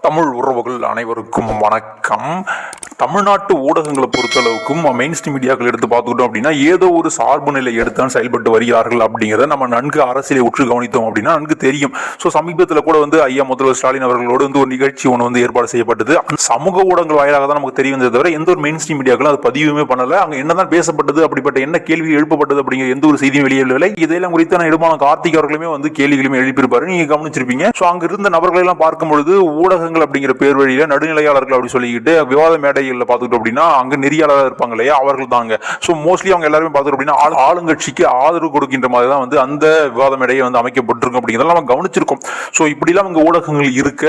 தமிழ் உறவுகள் அனைவருக்கும் வணக்கம். தமிழ்நாட்டு ஊடகங்களை பொறுத்தளவுக்கும் மெயின் ஸ்ட்ரீம் மீடியாக்கள் எடுத்து பார்த்துக்கிட்டோம் அப்படின்னா ஏதோ ஒரு சார்பு நிலை எடுத்தான் செயல்பட்டு வருகிறார்கள் அப்படிங்கிறத நம்ம நன்கு அரசியலை உற்று கவனித்தோம் அப்படின்னா நன்கு தெரியும். ஸோ சமீபத்தில் கூட வந்து ஐயா முதல்வர் ஸ்டாலின் அவர்களோடு வந்து ஒரு நிகழ்ச்சி ஒன்று வந்து ஏற்பாடு செய்யப்பட்டது. அந்த சமூக ஊடகங்கள் வாயிலாக தான் நமக்கு தெரிய வந்ததை தவிர எந்த ஒரு மெயின் ஸ்ட்ரீம் மீடியாக்களும் அது பதிவுமே பண்ணல. அங்கே என்னதான் பேசப்பட்டது அப்படிப்பட்ட என்ன கேள்வி எழுப்பப்பட்டது அப்படிங்கிற எந்த ஒரு செய்தியும் வெளியிடவில்லை இதெல்லாம் குறித்து நான் எடுமான கார்த்திக் அவர்களுமே வந்து கேள்விகளுமே எழுப்பியிருப்பாரு. நீங்க கவனிச்சிருப்பீங்க. ஸோ அங்க இருந்த நபர்களை எல்லாம் பார்க்கும் பொழுது ஊடகங்கள் அப்படிங்கிற பேர் வழியில நடுநிலையாளர்கள் அப்படி சொல்லிக்கிட்டு விவாத மேடை மேடைகளில் பார்த்துக்கிட்டோம் அப்படின்னா அங்க நெறியாளர் இருப்பாங்க இல்லையா? அவர்கள் தாங்க ஸோ மோஸ்ட்லி அவங்க எல்லாருமே பார்த்துக்கிட்டோம் அப்படின்னா ஆள் ஆளுங்கட்சிக்கு ஆதரவு கொடுக்கின்ற மாதிரி தான் வந்து அந்த விவாத மேடையை வந்து அமைக்கப்பட்டிருக்கும் அப்படிங்கிறதெல்லாம் நம்ம கவனிச்சிருக்கோம். ஸோ இப்படிலாம் அங்கே ஊடகங்கள் இருக்க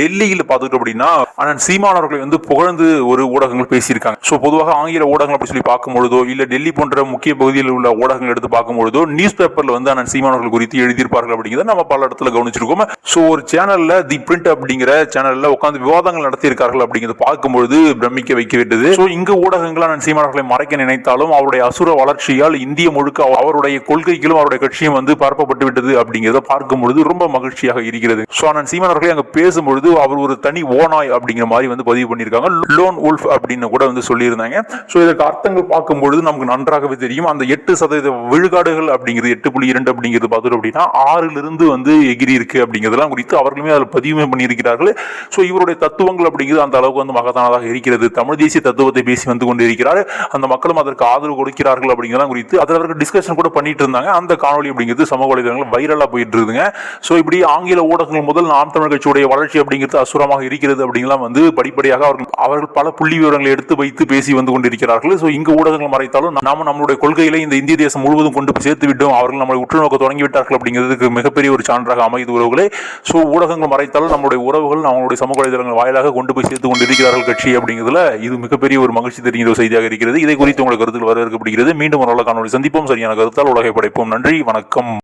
டெல்லியில் பார்த்துக்கிட்டோம் அப்படின்னா அண்ணன் சீமான் அவர்களை வந்து புகழ்ந்து ஒரு ஊடகங்கள் பேசியிருக்காங்க. ஸோ பொதுவாக ஆங்கில ஊடகங்கள் அப்படி சொல்லி பார்க்கும் பொழுதோ இல்லை டெல்லி போன்ற முக்கிய பகுதியில் உள்ள ஊடகங்கள் எடுத்து பார்க்கும் பொழுதோ நியூஸ் பேப்பர்ல வந்து அண்ணன் சீமானவர்கள் குறித்து எழுதியிருப்பார்கள் அப்படிங்கிறத நம்ம பல இடத்துல கவனிச்சிருக்கோம். ஸோ ஒரு சேனலில் தி பிரிண்ட் அப்படிங்கிற சேனலில் உட்கார்ந்து விவாதங்கள் நடத்தியிருக்கார்கள் அப்படிங்கிறத பார்க்கும்பொழுது பிரமிக்க வைக்கவிட்டது. ஸோ இங்கு ஊடகங்கள் அண்ணன் சீமான் அவர்களை மறைக்க நினைத்தாலும் அவருடைய அசுர வளர்ச்சியால் இந்திய முழுக்க அவருடைய கொள்கைகளும் அவருடைய கட்சியும் வந்து பரப்பப்பட்டு விட்டது அப்படிங்கிறத பார்க்கும் பொழுது ரொம்ப மகிழ்ச்சியாக இருக்கிறது. ஸோ அண்ணன் சீமான் அவர்களை அங்கே பேசும்பொழுது அவர் ஒரு தனி ஓனாய் அப்படிங்கிற மாதிரி வந்து பதிவு பண்ணியிருக்காங்க. லோன் உல்ஃப் அப்படின்னு கூட வந்து சொல்லியிருந்தாங்க. ஸோ இதற்கு அர்த்தங்கள் பார்க்கும்பொழுது நமக்கு நன்றாகவே தெரியும். அந்த எட்டு சதவீத விழுக்காடுகள் அப்படிங்கிறது எட்டு புள்ளி இரண்டு அப்படிங்கிறது பார்த்தோம் அப்படின்னா ஆறிலிருந்து வந்து எகிரி இருக்கு அப்படிங்கிறதெல்லாம் குறித்து அவர்களுமே அதில் பதிவுமே பண்ணியிருக்கிறார்கள். ஸோ இவருடைய தத்துவங்கள் அப்படிங்கிறது அந்த அளவுக்கு வந்து மகத்தானதாக இருக்கிறது. தமிழ் தேசிய தத்துவத்தை பேசி வந்து கொண்டிருக்கிறார். அந்த மக்களும் அதற்கு ஆதரவு கொடுக்கிறார்கள் அப்படிங்கிறதெல்லாம் குறித்து அதில் அவர்கள் டிஸ்கஷன் கூட பண்ணிட்டு இருந்தாங்க. அந்த காணொலி அப்படிங்கிறது சமூக வலைதளங்கள் வைரலாக போயிட்டு இருக்குதுங்க. ஸோ இப்படி ஆங்கில ஊடகங்கள் முதல் நாம் தமிழ் கட்சியுடைய வளர்ச்சி அப்படிங்கிறது அசுரமாக இருக்கிறது அப்படிங்கலாம் வந்து படிப்படியாக அவர்கள் அவர்கள் பல புள்ளி விவரங்களை எடுத்து வைத்து பேசி வந்து கொண்டிருக்கிறார்கள். ஸோ இங்கு ஊடகங்கள் மறைத்தாலும் நாம நம்மளுடைய கொள்கையில இந்த இந்திய தேசம் முழுவதும் கொண்டு போய் சேர்த்து விட்டோம். அவர்கள் நம்மளை உற்று நோக்க தொடங்கி விட்டார்கள் அப்படிங்கிறதுக்கு மிகப்பெரிய ஒரு சான்றாக அமைது உறவுகளே. ஸோ ஊடகங்கள் மறைத்தாலும் நம்மளுடைய உறவுகள் நம்மளுடைய சமூக வலைதளங்கள் வாயிலாக கொண்டு போய் சேர்த்து கொண்டிருக்கிறார்கள் கட்சி அப்படிங்கிறதுல இது மிகப்பெரிய ஒரு மகிழ்ச்சி தெரிகிற ஒரு செய்தியாக இருக்கிறது. இதை குறித்து உங்களுக்கு கருத்துக்கள் வரவேற்கப்படுகிறது. மீண்டும் ஒரு நல்ல காணொலி சந்திப்போம். சரியான கருத்தால் உலகை படைப்போம். நன்றி. வணக்கம்.